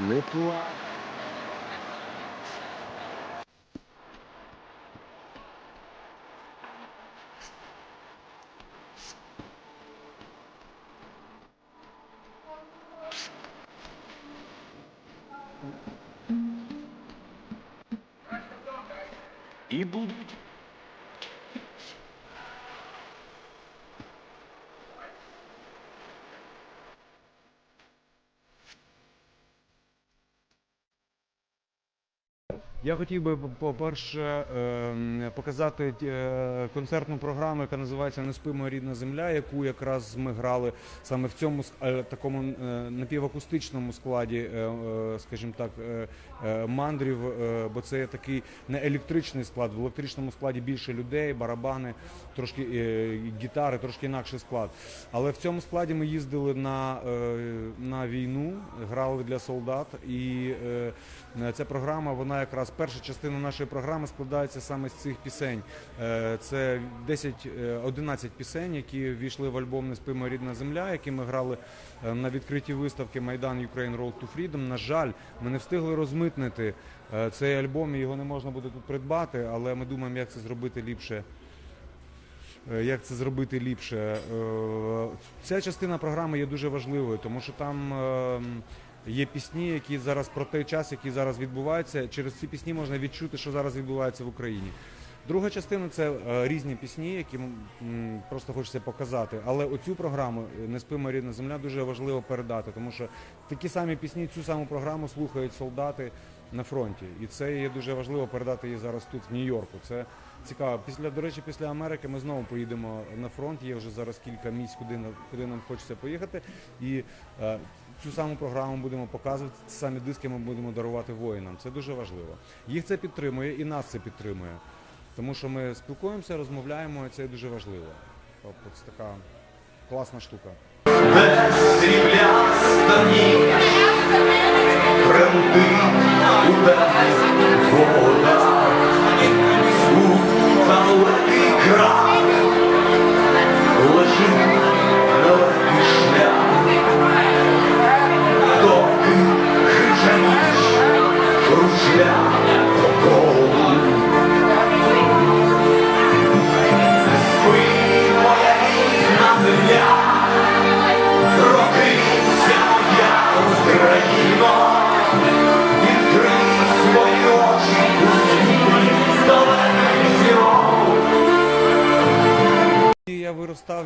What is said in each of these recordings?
Литва. І будуть. Я хотів би, по-перше, ем, показати е, концертну програму, яка називається Не спимо рідна земля, яку якраз ми грали саме в цьому е, такому е, напівакустичному складі, скажімо так, мандрів, бо це такий не електричний склад. В електричному складі більше людей, барабани, трошки гітари, трошки інакший склад. Але в цьому складі ми їздили на, на війну, грали для солдат, і ця програма, вона якраз перша частина нашої програми складається саме з цих пісень. Е, Це 10, е, 11 пісень, які ввійшли в альбом Не спимо рідна земля, які ми грали е, на відкритій виставці Майдан Ukraine Road to Freedom. На жаль, ми не встигли розмитнити цей альбом, і його не можна буде тут придбати, але ми думаємо, як це зробити ліпше. Як це зробити ліпше? Ця частина програми є дуже важливою, тому що там е, є пісні, які зараз про той час, який зараз відбувається. Через ці пісні можна відчути, що зараз відбувається в Україні. Друга частина це е, різні пісні, які просто хочеться показати. Але оцю програму е, Не спимо рідна земля дуже важливо передати, тому що такі самі пісні, цю саму програму слухають солдати на фронті. І це є дуже важливо передати її зараз тут, в Нью-Йорку. Це цікаво. Після, до речі, після Америки ми знову поїдемо на фронт. Є вже зараз кілька місць, куди, куди нам хочеться поїхати. І е, цю саму програму будемо показувати, ці самі диски ми будемо дарувати воїнам. Це дуже важливо. Їх це підтримує і нас це підтримує. Тому що ми спілкуємося, розмовляємо, це дуже важливо. Тобто це така класна штука. Срібляста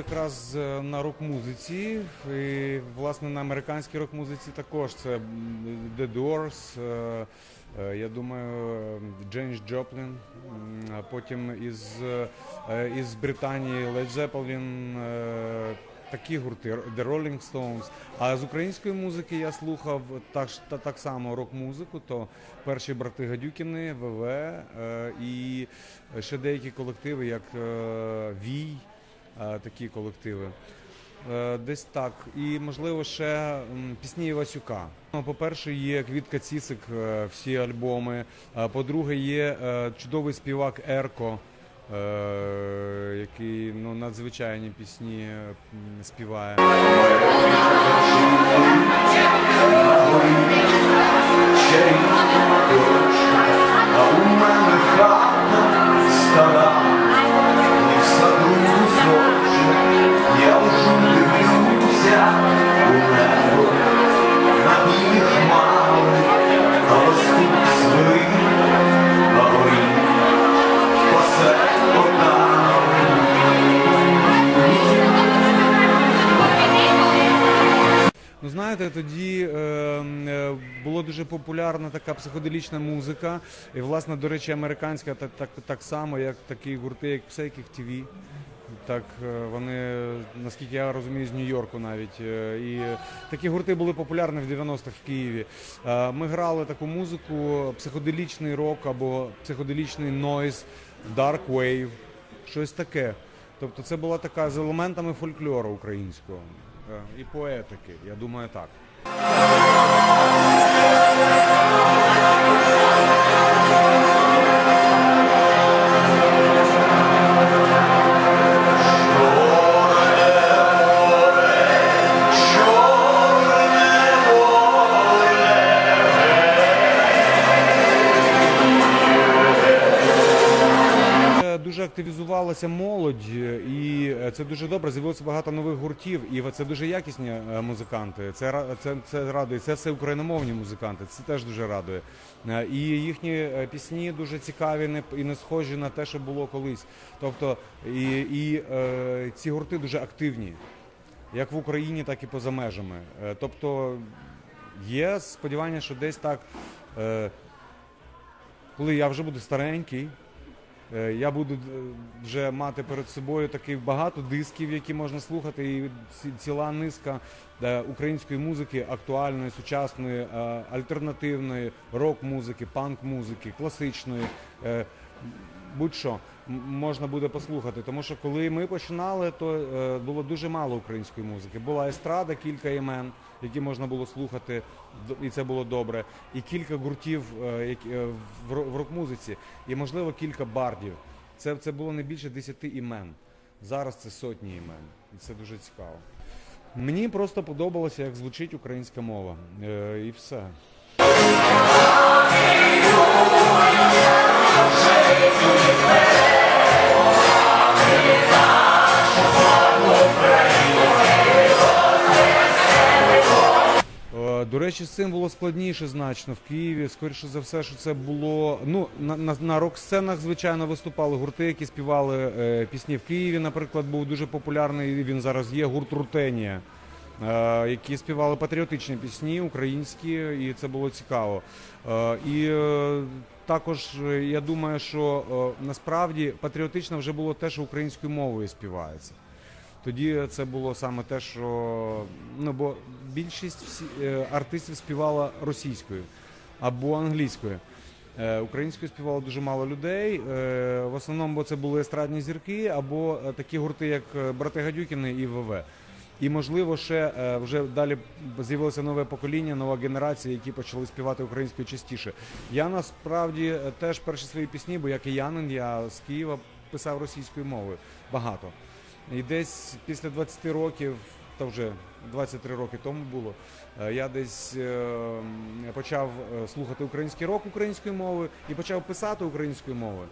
якраз е, на рок-музиці, і власне на американській рок-музиці також це The Doors, е, е, я думаю, Джеймс Джоплін, потім із, із Британії Led Zeppelin, такі гурти, The Rolling Stones. А з української музики я слухав так, та, так само рок-музику, то перші брати Гадюкіни, ВВ і ще деякі колективи, як Вій такі колективи. Е, Десь так. І можливо ще пісні Івасюка. Ну, По-перше, є Квітка Цісик, е, всі альбоми. По-друге, є е, чудовий співак Ерко, е, який ну, надзвичайні пісні е, співає. Тоді е, е, була дуже популярна така психоделічна музика. І, власне, до речі, американська так, так, так само, як такі гурти, як Psychic TV. Так, е, вони, наскільки я розумію, з Нью-Йорку навіть. Е, І такі гурти були популярні в 90-х в Києві. Е, Ми грали таку музику, психоделічний рок або психоделічний нойз, dark wave, щось таке. Тобто це була така з елементами фольклору українського і поетики. Я думаю, так. Thank море це дуже добре. З'явилося багато нових гуртів, і це дуже якісні е, музиканти. Це це, це радує. Це все україномовні музиканти. Це теж дуже радує. Е, І їхні е, пісні дуже цікаві не- і не схожі на те, що було колись. Тобто, і, і ці гурти дуже активні, як в Україні, так і поза межами. Тобто є сподівання, що десь так. Коли я вже буду старенький, я буду е, вже мати перед собою таких багато дисків, які можна слухати, і ціла низка е, української музики, актуальної, сучасної, е, альтернативної, рок-музики, панк-музики, класичної. Будь-що можна буде послухати, тому що коли ми починали, то е, було дуже мало української музики. Була естрада, кілька імен, які можна було слухати, і це було добре. І кілька гуртів е, е, в в рок-музиці, і можливо кілька бардів. Це, це було не більше десяти імен. Зараз це сотні імен, і це дуже цікаво. Мені просто подобалося, як звучить українська мова, е, і все. Е, До речі, з цим було складніше значно в Києві. Скоріше за все, що це було. Ну на, на, на рок-сценах, звичайно, виступали гурти, які співали е, пісні в Києві. Наприклад, був дуже популярний. Він зараз є гурт Рутенія, е, які співали патріотичні пісні, українські, і це було цікаво. Е, і е, також е, я думаю, що е, насправді патріотично вже було те, що українською мовою співається. Тоді це було саме те, що ну бо більшість всі, е, артистів співала російською або англійською. Українською співало дуже мало людей. В основному бо це були естрадні зірки або такі гурти, як брати Гадюкіни і ВВ. І можливо, ще е, вже далі з'явилося нове покоління, нова генерація, які почали співати українською частіше. Я насправді е, теж перші свої пісні, бо я киянин, я з Києва писав російською мовою багато. І десь після 20 років, та вже 23 роки тому було, е, я десь почав слухати український рок українською мовою і почав писати українською мовою.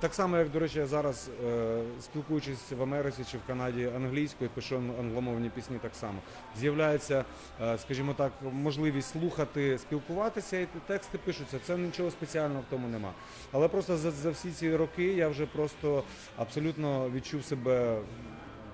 Так само, як, до речі, я зараз, е, спілкуючись в Америці чи в Канаді англійською, пишу англомовні пісні так само. З'являється, е, скажімо так, можливість слухати, спілкуватися, і тексти пишуться. Це нічого спеціального в тому нема. Але просто за, за всі ці роки я вже просто абсолютно відчув себе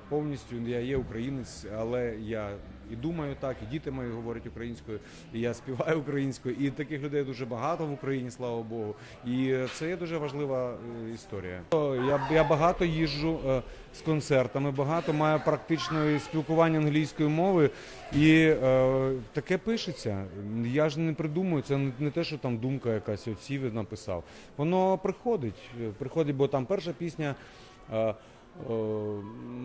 повністю. Я є українець, але я і думаю так, і діти мої говорять українською, і я співаю українською. І таких людей дуже багато в Україні, слава Богу. І це є дуже важлива е, історія. Я, я багато їжджу е, з концертами, багато маю практичного спілкування англійською мовою, і е, таке пишеться. Я ж не придумую, це не, те, що там думка якась оці написав. Воно приходить, приходить, бо там перша пісня. е,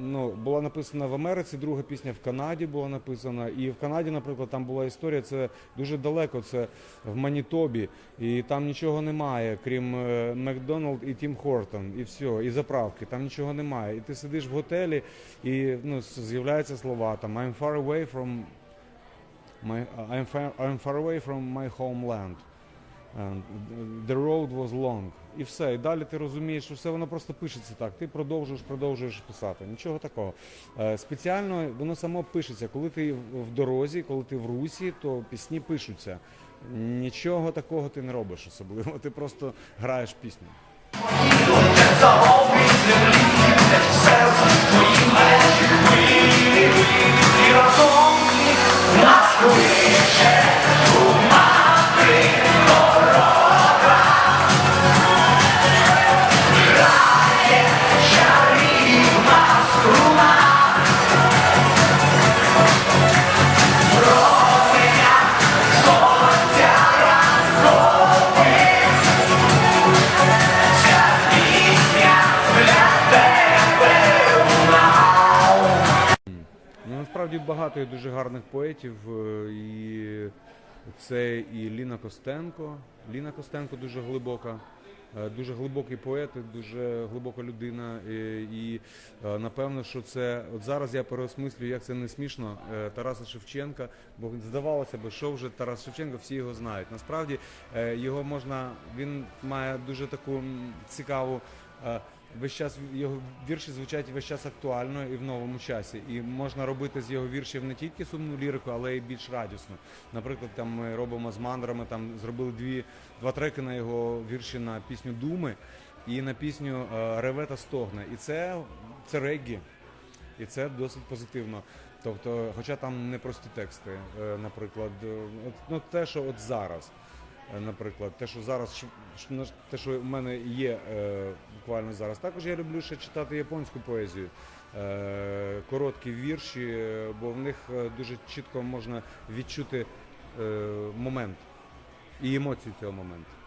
ну, була написана в Америці, друга пісня в Канаді була написана. І в Канаді, наприклад, там була історія, це дуже далеко, це в Манітобі, і там нічого немає, крім е, Макдоналд і Тім Хортон, і все, і заправки, там нічого немає. І ти сидиш в готелі, і ну, з'являються слова там I'm far away from my I'm far, I'm far away from my homeland. And the road was long. І все. І далі ти розумієш, що все воно просто пишеться так. Ти продовжуєш, продовжуєш писати. Нічого такого. Е, Спеціально воно само пишеться. Коли ти в дорозі, коли ти в русі, то пісні пишуться. Нічого такого ти не робиш особливо. Ти просто граєш пісню. Багато є дуже гарних поетів, е, і це і Ліна Костенко. Ліна Костенко дуже глибока, е, дуже глибокий поет, дуже глибока людина. е, І напевно, що це от зараз я переосмислюю, як це не смішно. Тараса Шевченка, бо здавалося б, що вже Тарас Шевченко, всі його знають. Насправді його можна, він має дуже таку цікаву. Весь час його вірші звучать весь час актуально і в новому часі. І можна робити з його віршів не тільки сумну лірику, але й більш радісну. Наприклад, там ми робимо з мандрами, там зробили дві два треки на його вірші на пісню Думи і на пісню е, Реве та стогне. І це, це реггі. І це досить позитивно. Тобто, хоча там не прості тексти, е, наприклад, е, ну, те, що от зараз, наприклад, те, що зараз те, що в мене є е, буквально зараз. Також я люблю ще читати японську поезію, е, короткі вірші, е, бо в них е, дуже чітко можна відчути е, момент і емоцію цього моменту.